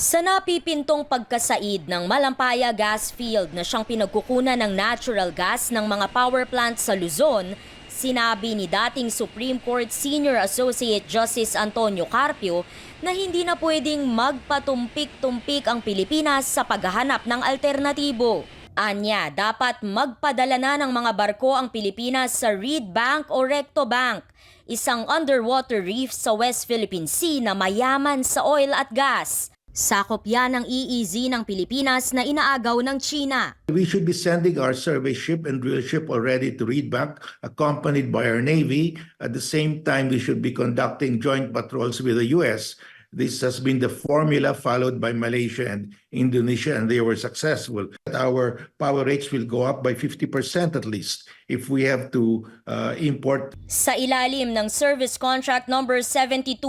Sa napipintong pagkasaid ng Malampaya Gas Field na siyang pinagkukunan ng natural gas ng mga power plant sa Luzon, sinabi ni dating Supreme Court Senior Associate Justice Antonio Carpio na hindi na pwedeng magpatumpik-tumpik ang Pilipinas sa paghahanap ng alternatibo. Anya, dapat magpadala na ng mga barko ang Pilipinas sa Reed Bank o Recto Bank, isang underwater reef sa West Philippine Sea na mayaman sa oil at gas. Sakop yan ng EEZ ng Pilipinas na inaagaw ng China. We should be sending our survey ship and drill ship already to Reed Bank, accompanied by our Navy. At the same time, we should be conducting joint patrols with the U.S. This has been the formula followed by Malaysia and Indonesia, and they were successful. Our power rates will go up by 50% at least if we have to uh, import Sa ilalim ng Service Contract Number 72,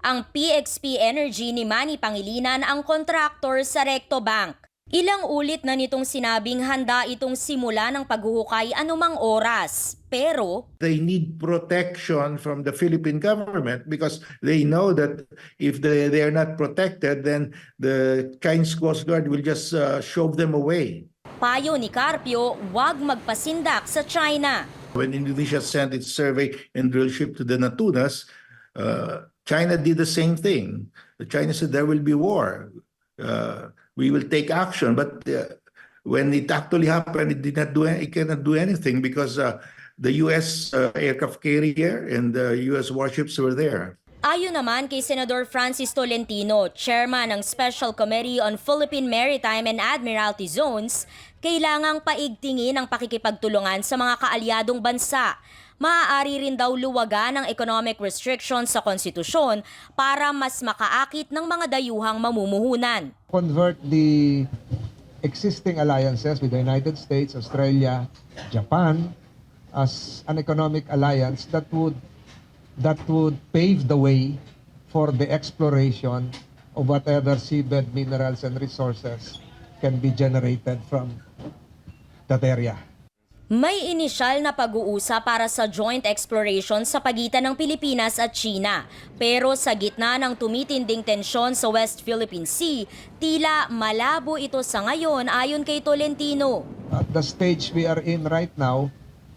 ang PXP Energy ni Manny Pangilinan ang kontraktor sa Recto Bank. Ilang ulit na nitong sinabing handa itong simula ng paghuhukay anumang oras. Pero they need protection from the Philippine government because they know that if they, they are not protected, then the Chinese Coast Guard will just uh, shove them away. payo ni Carpio, huwag magpasindak sa China. When Indonesia sent its survey and drill ship to the Natunas, uh, China did the same thing. The China said there will be war. Uh, we will take action, but uh, when it actually happened, it did not do. It cannot do anything because uh, the U.S. Uh, aircraft carrier and the U.S. warships were there. Ayon naman kay Senador Francis Tolentino, chairman ng Special Committee on Philippine Maritime and Admiralty Zones, kailangang paigtingin ang pakikipagtulungan sa mga kaalyadong bansa. Maaari rin daw luwagan ng economic restrictions sa konstitusyon para mas makaakit ng mga dayuhang mamumuhunan. convert the existing alliances with the United States, Australia, Japan as an economic alliance that would that would pave the way for the exploration of whatever seabed minerals and resources can be generated from that area. May inisyal na pag-uusa para sa joint exploration sa pagitan ng Pilipinas at China. Pero sa gitna ng tumitinding tensyon sa West Philippine Sea, tila malabo ito sa ngayon ayon kay Tolentino. At the stage we are in right now,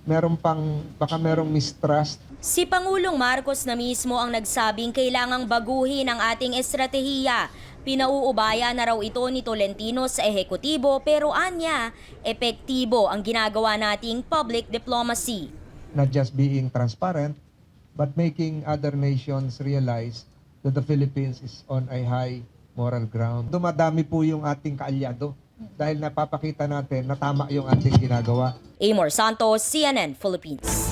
meron pang baka merong mistrust Si Pangulong Marcos na mismo ang nagsabing kailangang baguhin ang ating estratehiya. Pinauubaya na raw ito ni Tolentino sa ehekutibo pero anya, epektibo ang ginagawa nating public diplomacy. not just being transparent, but making other nations realize that the Philippines is on a high moral ground. Dumadami po yung ating kaalyado dahil napapakita natin na tama yung ating ginagawa. Amor Santos, CNN Philippines.